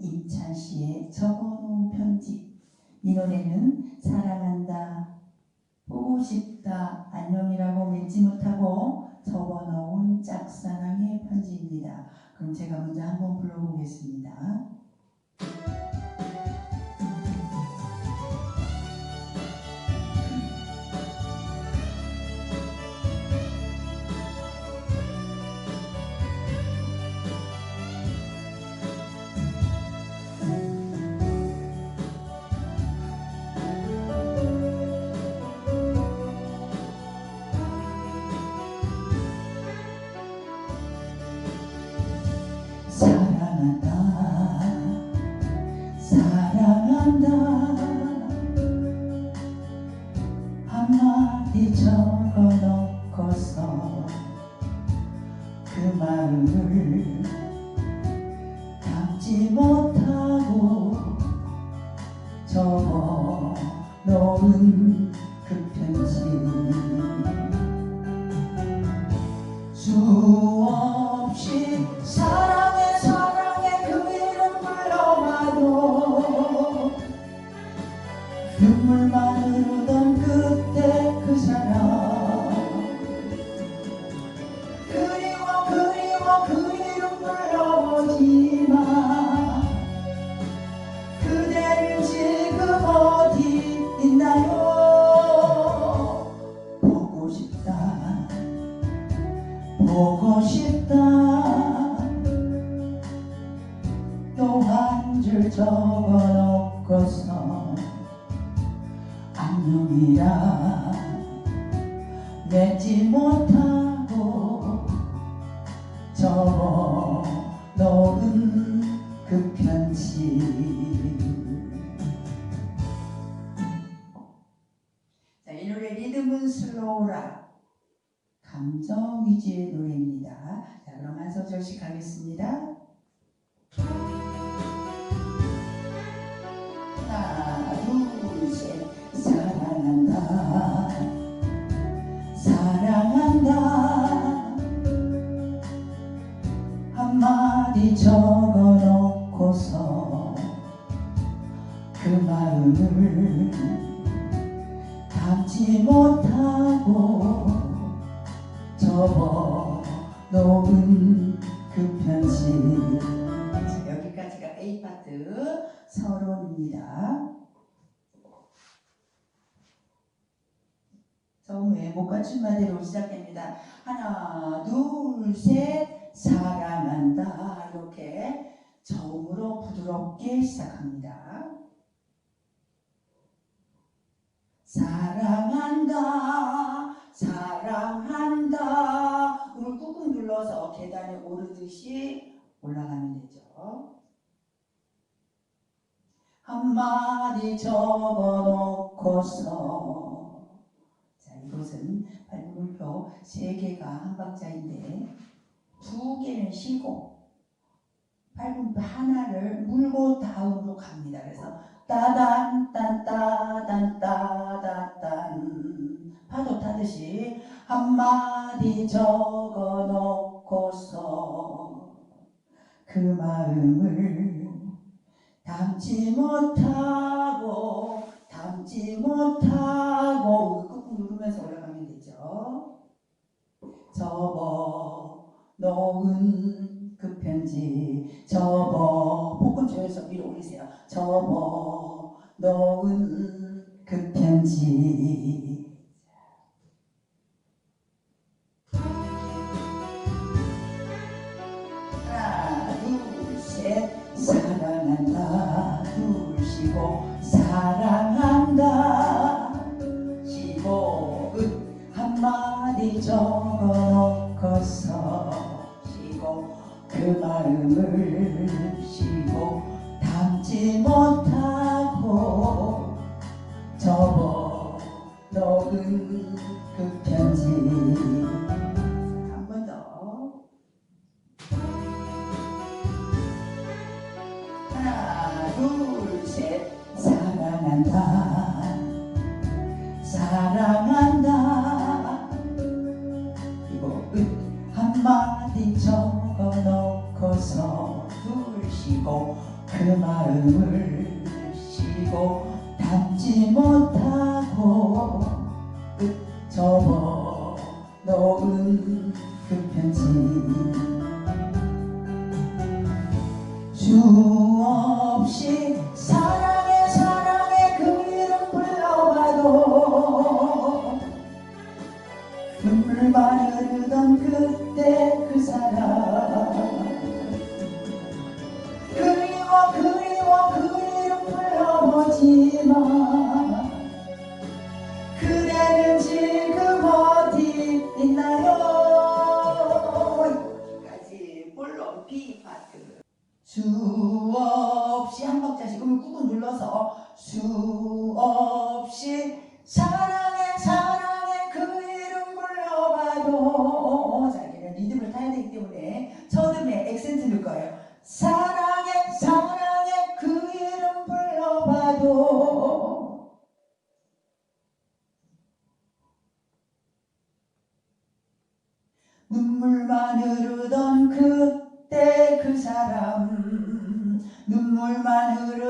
임찬 씨의 적어놓은 편지. 이 노래는 사랑한다, 보고 싶다, 안녕이라고 맺지 못하고 접어놓은 짝사랑의 편지입니다. 그럼 제가 먼저 한번 불러보겠습니다. 접어놓은 적어놓고서 안녕이라 맺지 못하고 접어놓은 그 편지 자, 이 노래 리듬은 슬로우라 감정 위주의 노래입니다. 자, 그럼 한 소절씩 하겠습니다. 4번입니다. 처음에 못 받친 마디로 시작됩니다. 하나, 둘, 셋, 사랑한다. 이렇게 처음으로 부드럽게 시작합니다. 사랑한다, 사랑한다. 음을 꾹꾹 눌러서 계단에 오르듯이 올라가면 되죠. 한마디 적어놓고서 자 이것은 발물표 세 개가 한 박자인데 두 개는 쉬고 발음표 하나를 물고 다음으로 갑니다. 그래서 따단 딴따단 따다단 파도 타듯이 한마디 적어놓고서 그 마음을 담지 못하고 담지 못하고 꾹꾹 누르면서 올라가면 되죠. 접어 놓은 그 편지 접어 복근 조여서 위로 올리세요. 접어 놓은 그 편지 사랑한다 시고 그 마음을 쉬고 닿지 못하고 접어 놓은 그 편지. 주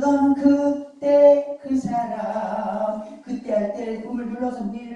살던 그때 그 사람 그때 할때 꿈을 눌러서 밀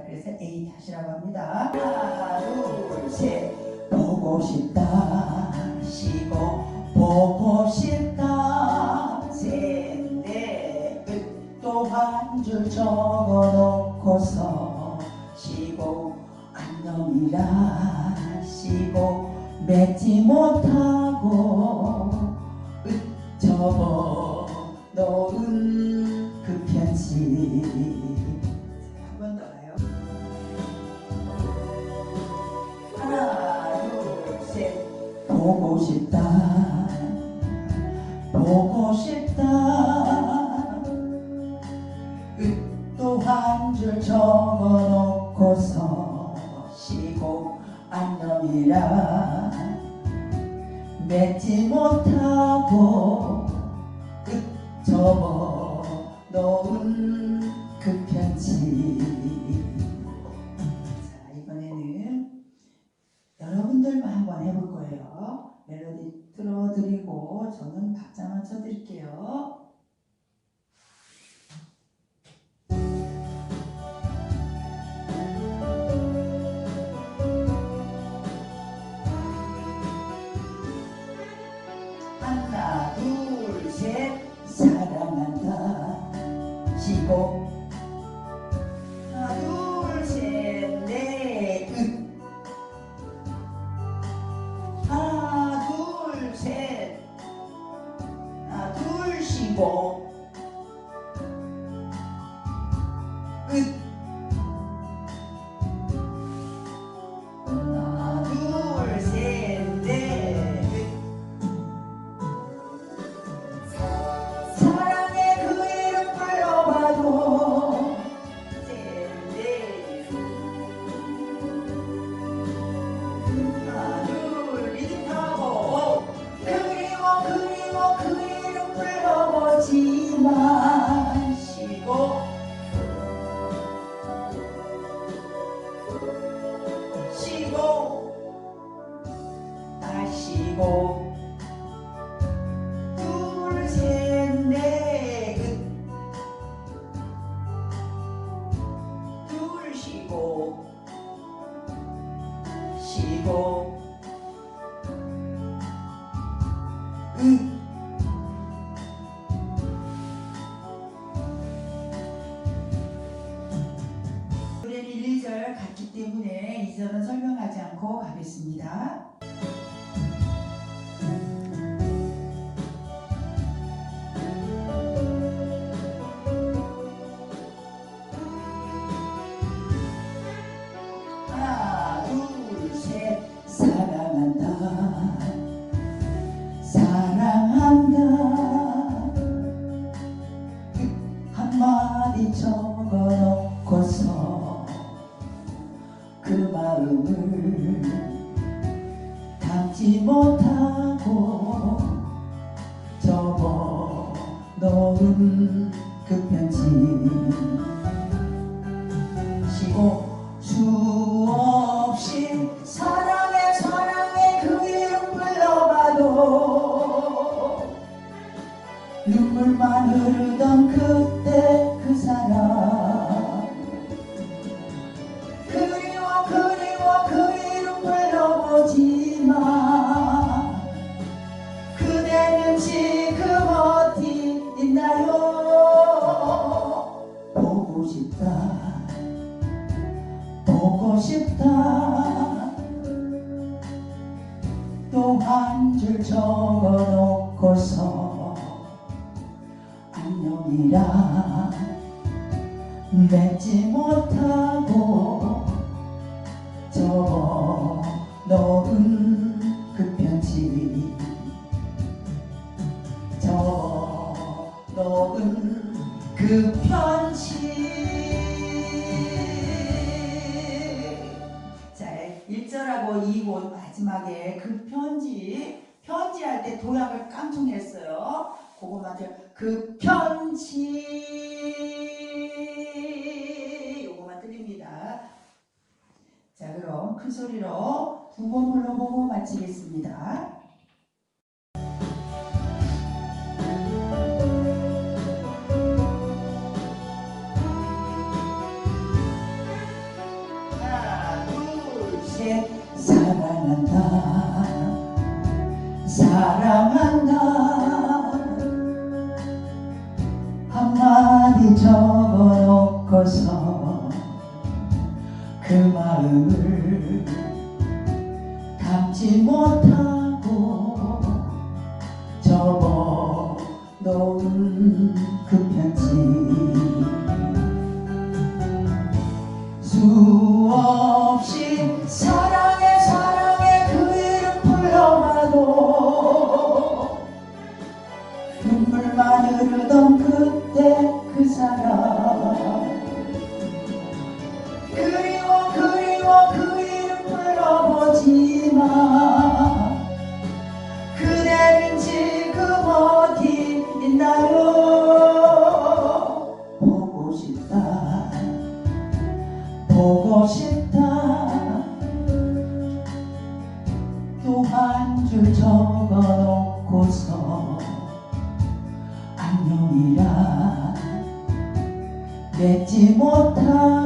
자, 그래서 A 다시라고 합니다. 하나, 둘, 셋. 보고 싶다. 시고 보고 싶다. 셋넷 또한줄 적어놓고서 시고 안녕이라 시고 맺지 못한 또 한 줄 적어놓고서 쉬고 안녕이라. 맺지 못하고 끝 접어 하나 둘 셋 사랑한다. 시고 Oh. 때문에 이절은 설명하지 않고 가겠습니다. 못하고 접어 넣은 그 편지. 시고 싶다. 또 한 줄 적어놓고서 안녕이라 맺지 못하고 같아요. 그 극현시 요거만 틀립니다. 자 그럼 큰 소리로 두 번 불러보고 마치겠습니다. 참지 못하고 접어놓은 보고 싶다. 또한주 적어놓고서 안녕이라 맺지 못한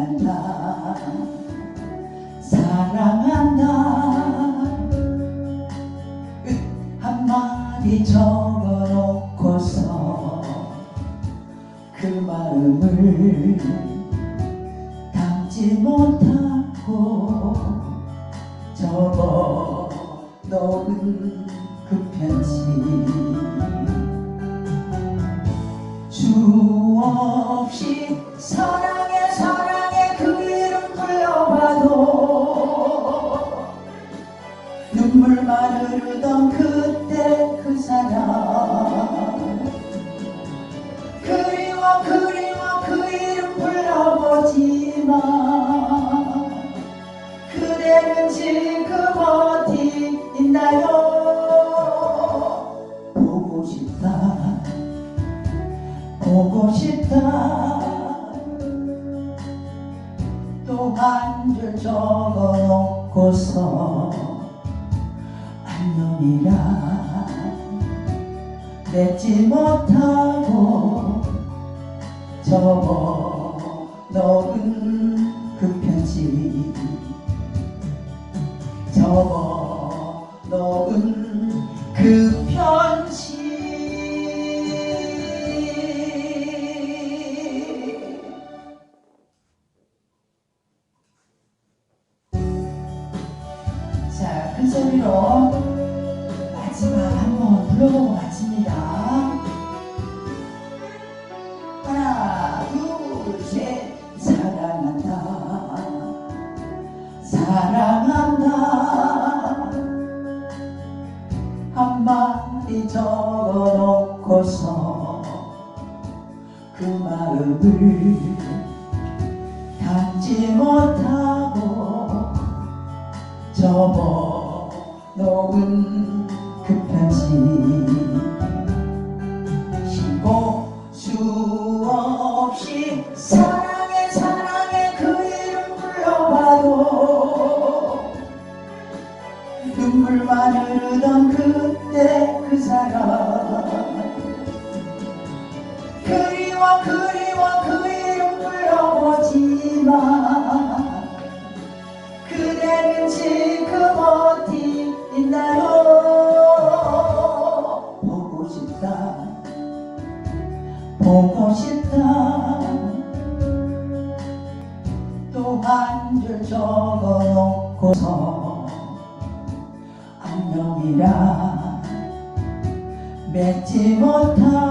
사랑한다. 사랑한다. 한마디 적어놓고서 그 마음을 넘어 녹은 그 별. 를 담지 못하고 접어 놓은 그 편지. 보고 싶다. 또 한 줄 적어놓고서 안녕이라. 맺지 못한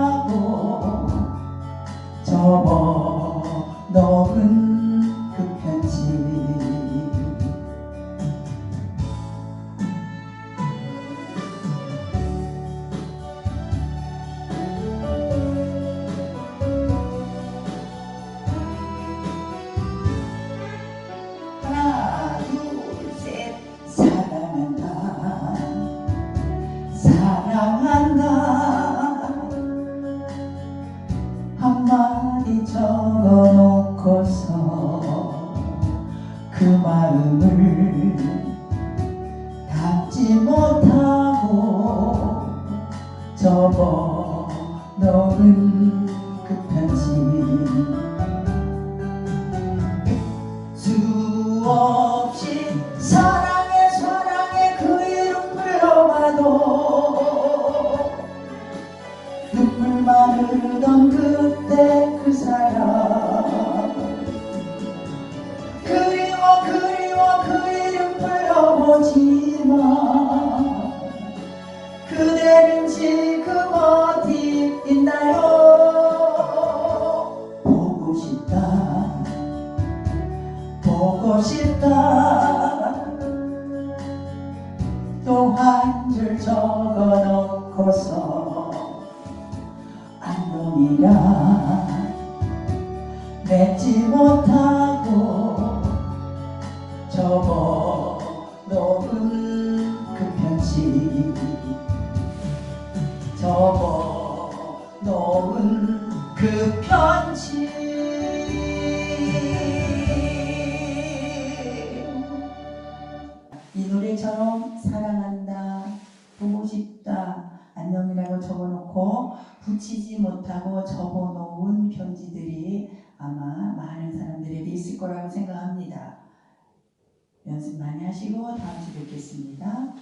접어 놓은 그 편지 이 노래처럼 사랑한다 보고 싶다 안녕이라고 적어놓고 붙이지 못하고 접어놓은 편지들이 아마 많은 사람들에게 있을 거라고 생각합니다. 연습 많이 하시고 다음 주에 뵙겠습니다.